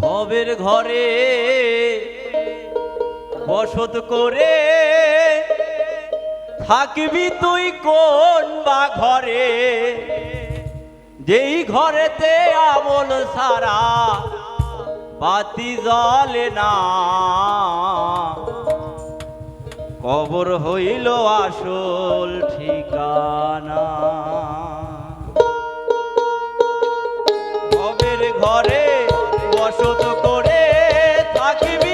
ভবের ঘরে বসত করে থাকবি তুই কোন বা ঘরে? যেই ঘরেতে আমল সারা বাতি জ্বলে না। কবর হইল আসল ঠিকানা। give me.